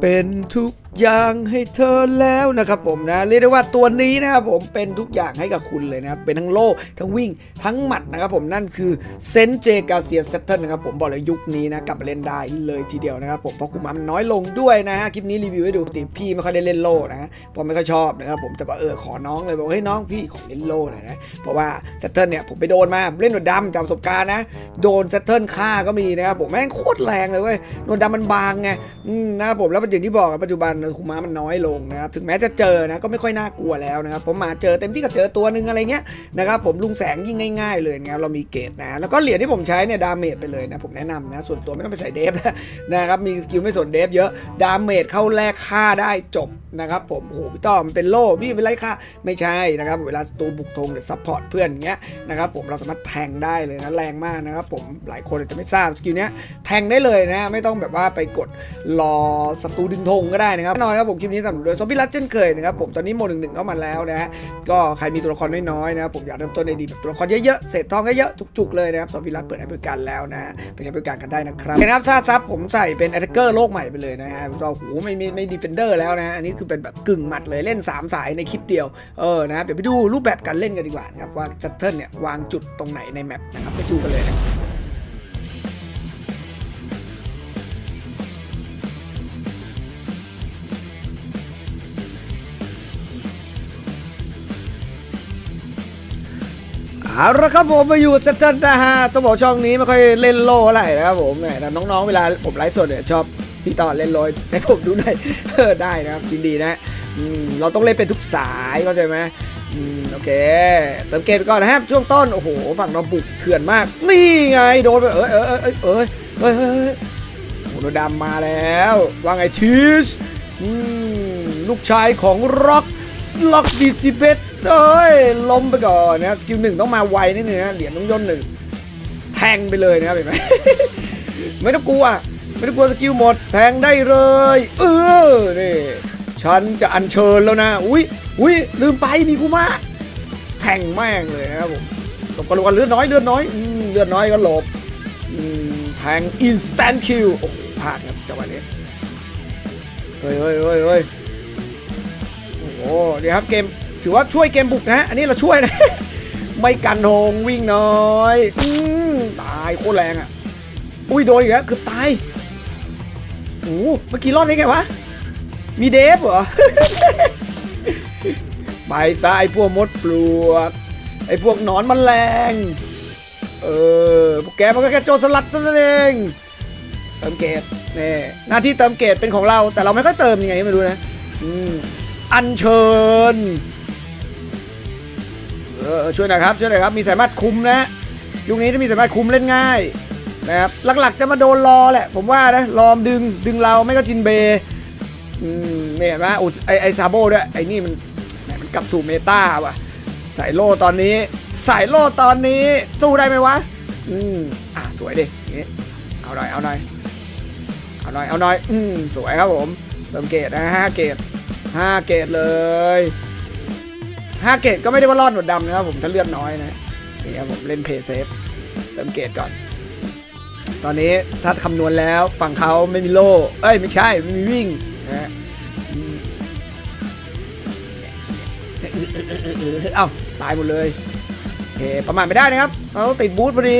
เป็นทุก ย่างให้เธอแล้วนะครับผมนะเรียกได้ว่าตัวนี้นะครับผมเป็นทุกอย่างให้กับคุณเลยนะครับเป็นทั้งโล่ทั้งวิ่งทั้งหมัดนะครับผมนั่นคือเซนเจกาเซียเซตเทิลนะครับผมบอกเลยยุคนี้นะกลับมาเล่นได้เลยทีเดียวนะครับผมเพราะคุมมันน้อยลงด้วยนะฮะคลิปนี้รีวิวให้ดูติพี่ไม่ค่อยได้เล่นโล่นะเพราะไม่ค่อยชอบนะครับผมแต่ว่าเออขอน้องเลยบอกว่าเฮ้ยน้องพี่ขอเล่นโล่หน่อยนะเพราะว่าเซตเทิลเนี่ยผมไปโดนมาเล่นหนวดดำจากประสบการณ์นะโดนเซตเทิลฆ่าก็มีนะครับผมแม่งโคตรแรงเลยเว้ยหนวดดำมันบางไงนะครับผมแล้วอย่างที่บอกปัจจุบันคุมะมันน้อยลงนะครับถึงแม้จะเจอนะก็ไม่ค่อยน่ากลัวแล้วนะครับผมมาเจอเต็มที่ก็เจอตัวหนึ่งอะไรเงี้ยนะครับผมลุงแสงยิ่งง่ายๆเลยนะครับเรามีเกรดนะแล้วก็เหรียญที่ผมใช้เนี่ยดาเมจไปเลยนะผมแนะนำนะส่วนตัวไม่ต้องไปใส่เดฟแล้วนะครับมีสกิลไม่สนเดฟเยอะดาเมจเข้าแลกค่าได้จบนะครับผมโอ้โหพี่ต้อมันเป็นโล่พี่เป็นไรค่าไม่ใช่นะครับเวลาศัตรูบุกธงหรือซัพพอร์ตเพื่อนอย่างเงี้ยนะครับผมเราสามารถแทงได้เลยนะแรงมากนะครับผมหลายคนอาจจะไม่ทราบสกิลเนี้ยแทงได้เลยนะไม่ต้องแบบว่าไปกดรอศัตรูดึงธงก็ได้นะครับน่นอนครับผมคลิปนี้สนับโดยซอมบี้รัดเช่นเคยนะครับผมตอนนี้โมหนึ่งหนึ่งเข้ามาแล้วนะฮะก็ใครมีตัวละครน้อยๆนะครับผมอยากเริ่มต้นในดีแบบตัวละครเยอะๆเศษทองเยอะๆจุกๆเลยนะครับซอมบี้รัดเปิดให้บริการแล้วนะไปใช้บริการกันได้นะครับโอเคนะครับซาซับผมใส่เป็น a t t a c k e r โลกใหม่ไปเลยนะฮะเราโหไม่ไม่ไม่ดีเฟนเดอร์แล้วนะอันนี้คือเป็นแบบกึ่งหมัดเลยเล่น 3 สายในคลิปเดียวเออนะเดี๋ยวไปดูรูปแบบการเล่นกันดีกว่านะครับว่าจัตเทิลเนี่ยวางจุดตรงไหนในแมปนะครับไปดูกันเลยนะ เอาละครับผมมาอยู่เซตเทิลนะฮะต้องบอกช่องนี้ไม่ค่อยเล่นโล่อะไรนะครับผมแต่น้องๆเวลาผมไลฟ์สดเนี่ยชอบพี่ต่อเล่นโลยให้ผมดูหน่อยได้นะครับยินดีนะเราต้องเล่นเป็นทุกสายเข้าใจไหมอืมโอเค เติมเกมไปก่อนนะครับช่วงต้น โอ้โห ฝั่งเราบุกเถื่อนมาก นี่ไงโดนไปเออเออเออเออเออเฮ้ยเฮ้ยเฮ้ยโอ้โหดนดำมาแล้วว่าไงทีสลูกชายของร็อกล็อกดีซิเบต เอ้ยล้มไปก่อนนะสกิลหนึ่งต้องมาไวนิดนึงนะเหรียญต้องย่นหนึ่งแทงไปเลยนะครับเห็นไหมไม่ต้องกลัวไม่ต้องกลัวสกิลหมดแทงได้เลย เออนี่ฉันจะอัญเชิญแล้วนะ อุ้ยอุ้ยลืมไปมีกูมาแทงแม่งเลยนะครับผมหลบกันหลบกันเลือดน้อยเลือดน้อยอเลือดน้อยก็หลบแทง instant kill โอ้โหพลาดครับจังหวะนี้เฮ้ยเฮ้ยเฮ้ยเฮ้ยโอ้โหเดี๋ยวครับเกม ถือว่าช่วยเกมบุกนะ อันนี้เราช่วยนะ ไม่กันโหงวิ่งน้อยอืตายโคตรแรงอะ อุ้ยโดนอีกแล้วเกือบตายโอ้เมื่อกี้รอดได้ไงวะ มีเดฟเหรอ ไปซะไอ้พวกมดปลวก ไอ้พวกหนอนมันแมลงเออพวกแกมันก็แค่โจรสลัดเท่านั้นเองเติมเกตนี่หน้าที่เติมเกตเป็นของเรา แต่เราไม่ค่อยเติมยังไงไม่รู้นะ อืมอัญเชิญ ออช่วยหน่อยครับช่วยหน่อยครับมีสามารถคุมนะยุคนี้จะมีสามารถคุมเล่นง่ายนะครับหลักๆจะมาโดนรอแหละ ผมว่านะรอมดึงดึงเราไม่ก็จินเบย์เนี่ยเห็นไหมอุยไอไอซาโบด้วยไอนี่มันมันกลับสู่เมตาว่ะใส่โล่ตอนนี้ใส่โล่ตอนนี้สู้ได้ไหมวะอืมอะสวยดิเอาหน่อยเอาหน่อยเอาหน่อยเอาหน่อยอืมสวยครับผมเติมเกรดนะฮะเกรดห้าเกตเลย ห้าเกตก็ไม่ได้ว่ารอดหนวดดำนะครับผมถ้าเลือดน้อยนะนี่ครับผมเล่นเพย์เซฟเติมเกตก่อน ตอนนี้ถ้าคำนวณแล้วฝั่งเขาไม่มีโล่เอ้ยไม่ใช่ไม่มีวิ่งนะเอ้าตายหมดเลยโอเคประมาทไม่ได้นะครับเขาติดบูทพอดี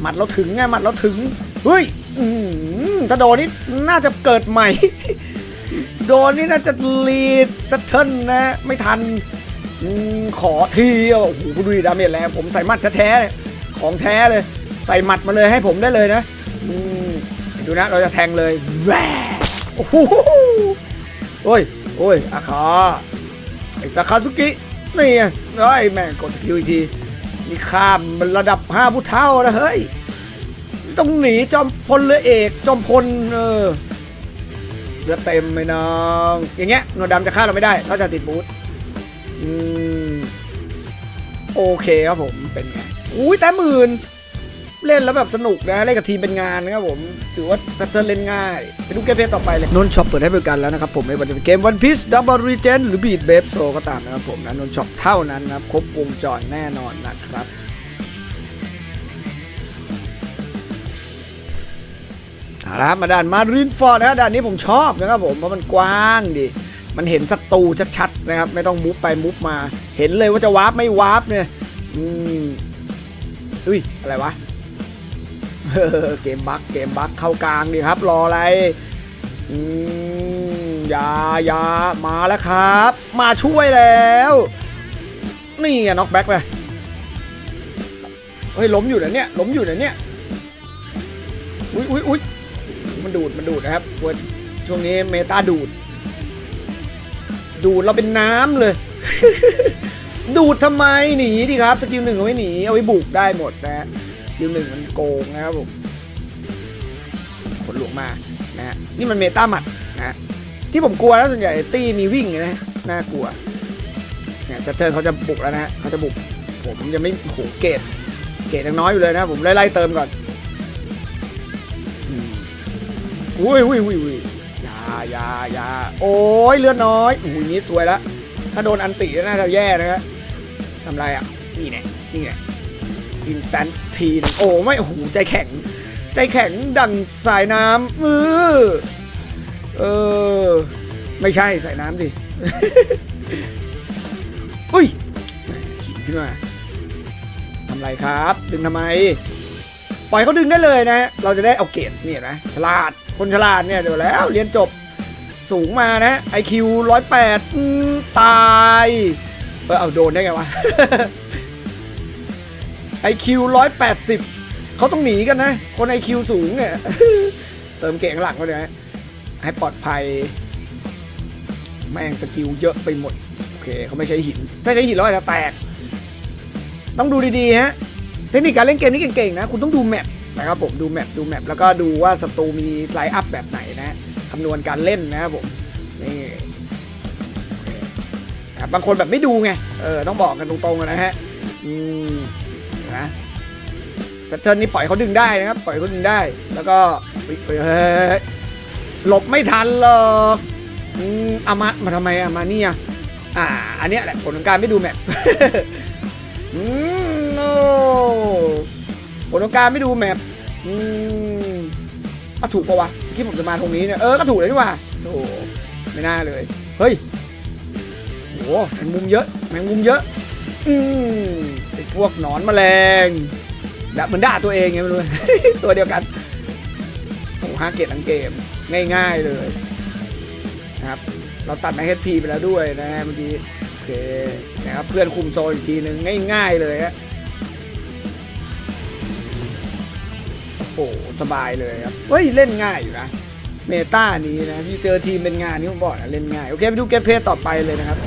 หมัดเราถึงไงหมัดเราถึงเฮ้ยถ้าโดนนี่น่าจะเกิดใหม่ โดนนี่น่าจะลีดจะเทิลนะ ไม่ทันอขอทีโอ้โหดูดิดาเมจแล้ว ผมใส่หมัดแท้ๆเลยของแท้เลย ใส่หมัดมาเลยให้ผมได้เลยนะดูนะเราจะแทงเลยแวโอ้โหโอ้ยโอ้ยอาคาไอซาคาซุกินี่ไงเฮ้ยแม่งกดสกิลอีกทีนี่ข้ามระดับห้าผู้เท่านะเฮ้ย ต้องหนีจอมพลเรือเอก จอมพลเออ เรือเต็มไหมน้อง อย่างเงี้ยหนวดดำจะฆ่าเราไม่ได้นอกจากติดบูทอืมโอเคครับผมเป็นไงอุ้ยแต่หมื่นเล่นแล้วแบบสนุกนะเล่นกับทีมเป็นงานนะครับผมถือว่าสเตอร์เล่นง่ายไปดูเกมเพลย์ต่อไปเลยนนช็อปเปิดให้บริการแล้วนะครับผมไม่ว่าจะเป็นเกมวันพีซดับเบิลรีเจนหรือบีดเบฟโซก็ตามนะครับผมนะนนช็อปเท่านั้นนะครับครบวงจรแน่นอนนะครับ เอาละครับมาด่านมารินฟอร์ดนะด่านนี้ผมชอบนะครับผมเพราะมันกว้างดิมันเห็นศัตรูชัดๆนะครับ ไม่ต้องมุฟไปมุฟมา เห็นเลยว่าจะวาร์ปไม่วาร์ปเนี่ยอืมอุ้ยอะไรวะเกมบั๊กเกมบั๊กเข้ากลางดิครับ รออะไรอืมยายามาแล้วครับ มาช่วยแล้ว นี่ไงน็อกแบ็กไปเฮ้ยล้มอยู่นะเนี่ยล้มอยู่นะเนี่ยอุ้ยอุ้ยอุ้ย มันดูดมันดูดนะครับช่วงนี้เมตาดูด ดูดเราเป็นน้ำเลย ดูดทำไมหนีดิครับ สกิลหนึ่งเอาไว้หนีเอาไว้บุกได้หมดนะฮะสกิลหนึ่งมันโกงนะครับผมขนหลวงมานะฮะนี่มันเมตาหมัดนะฮะที่ผมกลัวแล้วส่วนใหญ่ตี้มีวิ่งนะฮะน่ากลัวเนี่ยซัตเทิร์นเขาจะบุกแล้วนะฮะเขาจะบุก ผมยังไม่โหเกตเกตยังน้อยอยู่เลยนะผมไล่ไล่เติมก่อน อุ้ยอุ้ยอุ้ยอุ้ยอยาอยาอยาโอ้ยเลือดน้อยอุ้ยนี้สวยละถ้าโดนอันติน่าจะแย่นะฮะทำไรอะ นี่เนี่ยนี่เนี่ยอินสแตนทีนโอ้ไม่โอ้โหใจแข็ง ใจแข็งดังสายน้ำมือเออ ไม่ใช่สายน้ำสิอุ้ยหินขึ้นมาทำไรครับ ดึงทำไม ปล่อยเขาดึงได้เลยนะ เราจะได้เอาเกรดเนี่ยนะ ฉลาด คนฉลาดเนี่ยเดี๋ยวแล้วเรียนจบสูงมานะ IQ 108 ตาย เออเอาโดนได้ไงวะ IQ 180 เขาต้องหนีกันนะ คน IQ สูงเนี่ย เติมเก่งหลังเขาเนี่ยนะให้ปลอดภัย แม่งสกิลเยอะไปหมด โอเคเขาไม่ใช้หิน ถ้าใช้หินแล้วอาจจะแตก ต้องดูดีๆฮะ เทคนิคการเล่นเกมนี้เก่งๆนะ คุณต้องดูแมป นะครับผมดูแมปดูแมปแล้วก็ดูว่าศัตรูมีไลน์อัพแบบไหนนะคำนวณการเล่นนะครับผมนี่นะบบางคนแบบไม่ดูไงเออต้องบอกกันตรงๆนะฮะอืมนะสเตอร์นี่ปล่อยเขาดึงได้นะครับ ปล่อยเขาดึงได้ แล้วก็เฮ้ยหลบไม่ทันหรอกอืมอามามาทำไมอามาเนี่ยอ่า อันเนี้ยแหละผลของการไม่ดูแมปอืมโนผลขอ งการไม่ดูแมปอืมอะถูกปะวะที่ผมจะมาตรงนี้เนี่ย เออ ก็ถูกเลยนี่ว่าโอ้ไม่น่าเลย เฮ้ยโหแมงมุมเยอะ แมงมุมเยอะ อืมไอพวกหนอนแมลงและเหมือนด่าตัวเองไงไม่รู้ ตัวเดียวกันโอ้ห้าเกตทั้งเกม ง่าย ๆเลยนะครับ เราตัดแมา HP ไปแล้วด้วยนะฮะเมื่อกี้ โอเค นะครับ เพื่อนคุมโซนอีกทีหนึ่งง่าย ๆ เลยฮะ โอ้สบายเลยครับ เฮ้ย เล่นง่ายอยู่นะ เมตานี้นะ ที่เจอทีมเป็นงานนี่ผมบอกนะเล่นง่าย โอเค ไปดูเกมเพลย์ต่อไปเลยนะครับ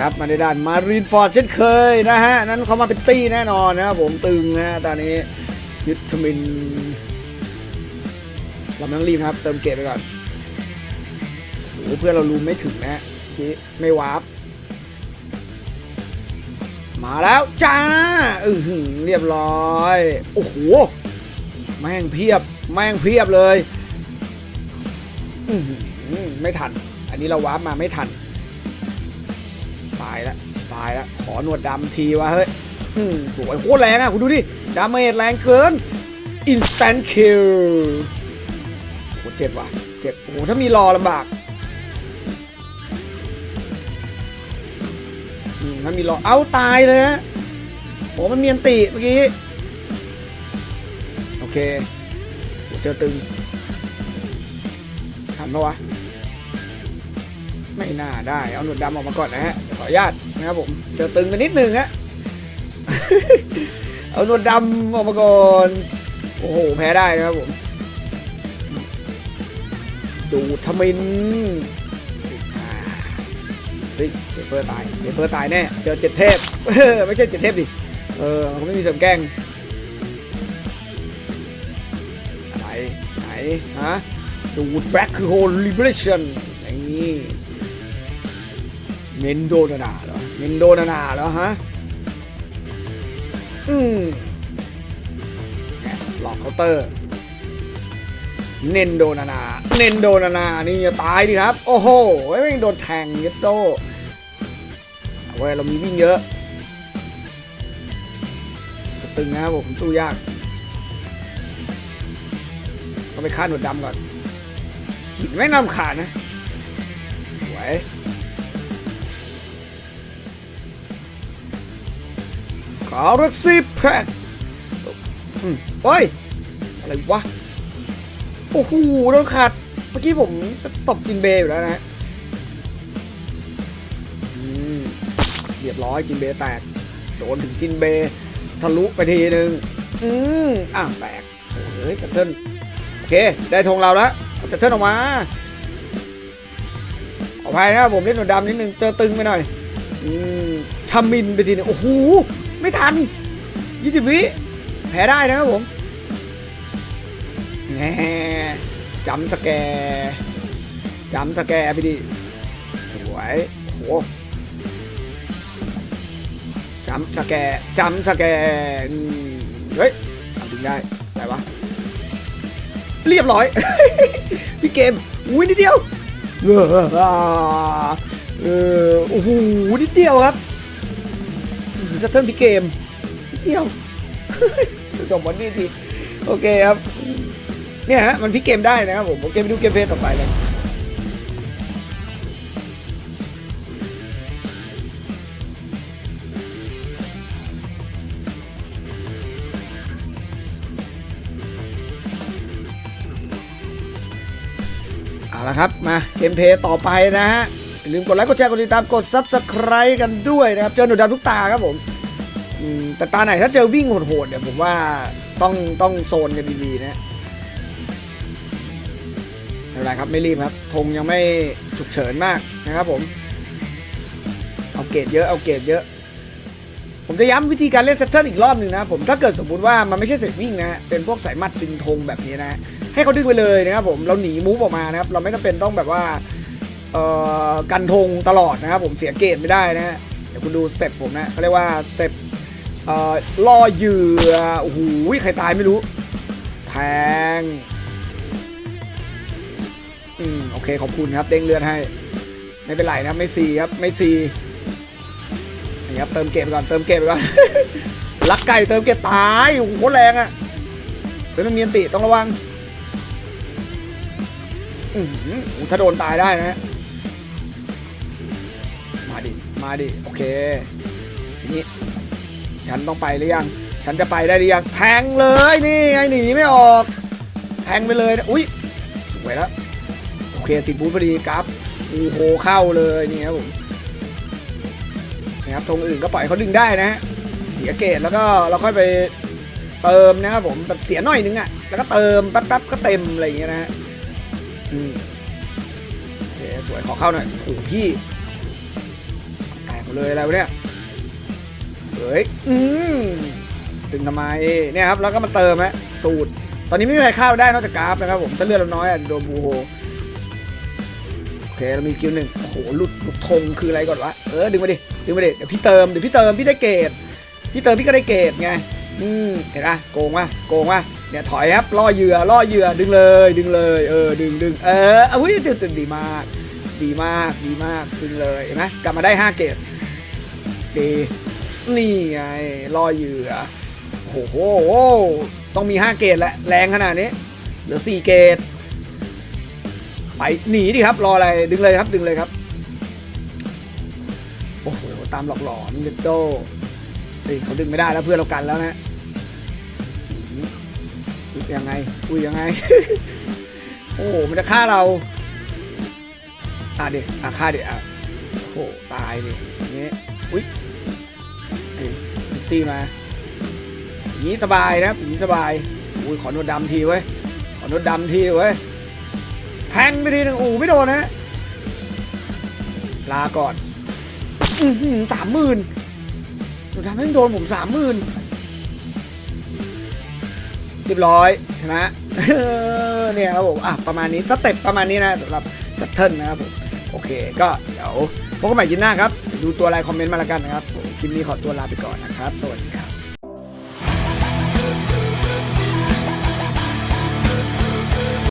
ครับมาในด้านมารีนฟอร์ดเช่นเคยนะฮะ นั้นเขามาเป็นตี้แน่นอนนะครับผมตึงนะฮะตอนนี้ยึดทมินเราไม่ต้องรีบครับ เติมเกตไปก่อน เพื่อนเรารูมไม่ถึงนะฮะเมื่อกี้ไม่วาร์ปมาแล้วจ้าอือหือเรียบร้อย โอ้โห แม่งเพียบ แม่งเพียบเลย อือหือไม่ทัน อันนี้เราวาร์ปมาไม่ทัน ตายแล้วตายแล้วขอหนวดดำทีวะเฮ้ย อืมสวยโคตรแรงอะ คุณดูดิ ดาเมจแรงเกิน instant kill โหเจ็บว่ะ เจ็บ โอ้โห ถ้ามีรอลำบาก ถ้ามีรอเอาตายเลยฮะโอ้มันเมียนติเมื่อกี้ โอเค เจอตึงทันปะวะ ไม่น่าได้ เอาหนวดดำออกมาก่อนนะฮะขออนุญาตนะครับผม เจอตึงกันนิดนึงฮะ เอาหนวดดำออกมาก่อน โอ้โห แพ้ได้นะครับผม ดูทมิน ฮ้ยเจเฟอร์ตายเจเฟอร์ตายแน่เจอเจ็ดเทพไม่ใช่เจ็ดเทพดิเออเขาไม่มีเสริมแกงอะไรไหนฮะดูดแบล็คคือโฮลิเบรชั่นนี่เมนโดนานาเหรอเมนโดนานาเหรอฮะอืมเนี่ยหลอกเคาน์เตอร์เนนโดนานา เนนโดนานา นี่จะตายดิครับ โอ้โห ไม่งโดนแทงเยดโต เว้ยเรามีวิ่งเยอะจะตึงนะครับผมสู้ยากก็ไปฆ่าหนวดดำก่อนหินไม่นำขาดนะสวยคาร์ซีแพทอืมโอ้ย อะไรวะ โอ้โหโดนขาด เมื่อกี้ผมจะตบจินเบย์อยู่แล้วนะฮะ รียบร้อยจินเบย์แตก โดนถึงจินเบย์ทะลุไปทีนึงอืมอะแตกโอ้ยสัตเทิลโอเค ได้ธงเราแล้วเอาสัตเทิลออกมาขออภัยนะครับผมเล่นหนวดดำนิดนึงเจอตึงไปหน่อยอืมชามินไปทีนึงโอ้โหไม่ทัน 20 วิแพ้ได้นะครับผมแง่จำสแกร์จำสแกร์พี่ดิสวยโอ้โห จำสแกร์จำสแกร์อืมเฮ้ยทำดึงได้อะไรวะ เรียบร้อย พี่เกมอุ้ยนิดเดียวเออโอ้โหนิดเดียวครับสเทิร์นพี่เกมนิดเดียวสุดจบบอลนี่ทีโอเคครับเนี่ยฮะมันพลิกเกมได้นะครับผมโอเคไปดูเกมเพลย์ต่อไปเลย ละครับ มาเกมเพย์ต่อไปนะฮะอย่าลืมกดไลค์กดแชร์กดติดตามกด Subscribe กันด้วยนะครับ เจอหนูดำทุกตาครับผมแต่ตาไหนถ้าเจอวิ่งโหดๆเนี่ยผมว่าต้องต้องโซนกันดีๆนะไม่เป็นไรครับไม่รีบครับธงยังไม่ฉุกเฉินมากนะครับผม เอาเกรดเยอะเอาเกรดเยอะ ผมจะย้ำวิธีการเล่นเซตเทิลอีกรอบหนึ่งนะผมถ้าเกิดสมมุติว่ามันไม่ใช่เสร็จวิ่งนะเป็นพวกสายมัดดึงธงแบบนี้นะให้เขาดึงไปเลยนะครับผมเราหนีมูฟออกมานะครับเราไม่จำเป็นต้องแบบว่าเอ่อกันธงตลอดนะครับผมเสียเกรดไม่ได้นะเดี๋ยวคุณดูสเต็ปผมนะเขาเรียกว่าสเต็ปเอ่อล่อเหยื่อโอ้โหใครตายไม่รู้ แทงอืมโอเคขอบคุณครับเด้งเลือดให้ ไม่เป็นไรนะไม่ซีครับไม่ซี นี่ครับเติมเกมไปก่อนเติมเกมไปก่อนลักไก่เติมเกมตายโอ้โหโคตรแรงอะ่ะเป็นมันมีนติต้องระวังอือหือโอ้โหถ้าโดนตายได้นะฮะมาดิมาดิโอเคทีนี้ฉันต้องไปหรือยังฉันจะไปได้หรือยังแทงเลยนี่ไงหนีไม่ออก แทงไปเลยนะอุ้ยสวยแล้วโอเคติดบูธพอดีกราฟโอ้โหเข้าเลยนี่ครับผม นะครับตรงอื่นก็ปล่อยเขาดึงได้นะฮะเสียเกตแล้วก็เราค่อยไปเติมนะครับผมแบบเสียหน่อยนึงอะ่ะแล้วก็เติมแป๊บๆก็เต็มอะไรอย่างเงี้ยนะฮะอืมโอเคสวยขอเข้าหน่อยโอ้พี่แตกหมดเลยอะไรวะเนี่ยเฮ้ยอืมตึงทำไมเนี่ยครับแล้วก็มาเติมฮะสูตร ตอนนี้ไม่มีใครเข้าได้นอกจากกราฟนะครับผมถ้าเลือดเราน้อยอะโดนบูโฮ เคเรามีสกิลหนึ่งโอ้โหหลุดหลุดธงคืออะไรก่อนวะเออดึงมาดิดึงมาดิเดี๋ยวพี่เติมเดี๋ยวพี่เติมพี่ได้เกรดพี่เติมพี่ก็ได้เกรดไงอืมเห็นปะโกงวะโกงวะเนี่ยถอยครับล่อเหยื่อล่อเหยื่อดึงเลย ดึงเลยเออดึงดึงเอออุ้ยตื่นตื่นดีมาก ดีมากดีมากดึงเลยเห็นไหมกลับมาได้ห้าเกรดดีนี่ไงล่อเหยื่อโอ้โหต้องมีห้าเกรดแหละแรงขนาดนี้เหลือสี่เกรด ไปหนีดิครับรออะไรดึงเลยครับดึงเลยครับโอ้โหตามหลอกหลอนเกตโตเฮ้ยเขาดึงไม่ได้แล้วเพื่อนเรากันแล้วนะยังไงอุ้ยยังไง โอ้โหมันจะฆ่าเราอะเดี๋ยวอะฆ่าเดี๋ยวอะโอ้โหตายดิอย่างงี้อุ้ยเอ้ยซี่มาอย่างนี้สบายนะอย่างนี้สบายอุ้ยขอโนดดำทีเว้ยขอโนดดำทีเว้ย แทงไปทีหนึงโอ้ไม่โดนนะลาก่อนสามหมื่นหนูทำให้โดนผมสามหมื่นเรียบร้อยชนะเนี่ยครับผมอะประมาณนี้สเต็ปประมาณนี้นะสำหรับสัตเทิลนะครับผมโอเค ก็เดี๋ยวพบกันใหม่ยินหน้าครับ ดูตัวอะไรคอมเมนต์มาแล้วกันนะครับคลิปนี้ขอตัวลาไปก่อนนะครับ สวัสดีครับ